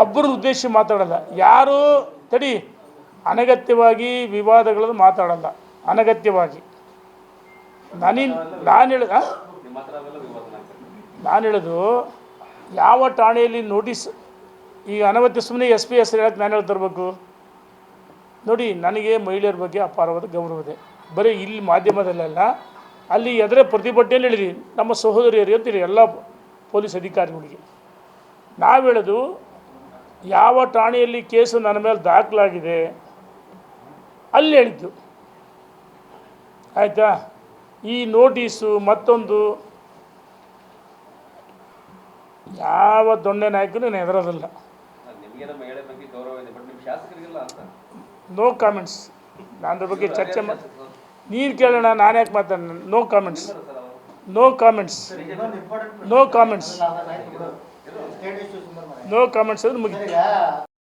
ಒಬ್ಬರು ಉದ್ದೇಶ ಮಾತಾಡಲ್ಲ. ಯಾರು ತಡಿ, ಅನಗತ್ಯವಾಗಿ ವಿವಾದಗಳನ್ನು ಮಾತಾಡಲ್ಲ. ಅನಗತ್ಯವಾಗಿ. ನಾನಿನ್, ನಾನು ಹೇಳ ನಾನು ಹೇಳೋದು, ಯಾವ ಠಾಣೆಯಲ್ಲಿ ನೋಟಿಸ್, ಈಗ ಅನವತ್ಯ ಸುಮ್ಮನೆ ಎಸ್ ಪಿ ಎಸ್ ಹೇಳಕ್ಕೆ ನಾನು ಹೇಳ್ತಾ ಇರಬೇಕು. ನೋಡಿ, ನನಗೆ ಮಹಿಳೆಯರ ಬಗ್ಗೆ ಅಪಾರವಾದ ಗೌರವ ಇದೆ. ಬರೀ ಇಲ್ಲಿ ಮಾಧ್ಯಮದಲ್ಲೆಲ್ಲ ಅಲ್ಲಿ ಎದುರೇ ಪ್ರತಿಭಟನೆಯಲ್ಲಿ ಹೇಳಿದ್ವಿ ನಮ್ಮ ಸಹೋದರಿಯರು ಅಂತೀರಿ, ಎಲ್ಲ ಪೊಲೀಸ್ ಅಧಿಕಾರಿಗಳಿಗೆ. ನಾವು ಹೇಳೋದು ಯಾವ ಠಾಣೆಯಲ್ಲಿ ಕೇಸು ನನ್ನ ಮೇಲೆ ದಾಖಲಾಗಿದೆ ಅಲ್ಲಿ ಹೇಳಿದ್ದು ಆಯಿತಾ? ಈ ನೋಟಿಸು ಮತ್ತೊಂದು ಯಾವ ದೊಣ್ಣೆ ನಾಯಕನು ನಾನು ಹೆದರೋದಿಲ್ಲ. ನೋ ಕಾಮೆಂಟ್ಸ್ ನಾನು ಅದ್ರ ಬಗ್ಗೆ ಚರ್ಚೆ ಮಾ ನೀನು ಕೇಳೋಣ ನಾನು ಯಾಕೆ ಮಾತಾಡೋಣ no comments no comments no comments no comments ಅಂದ್ರೆ ಮುಗಿ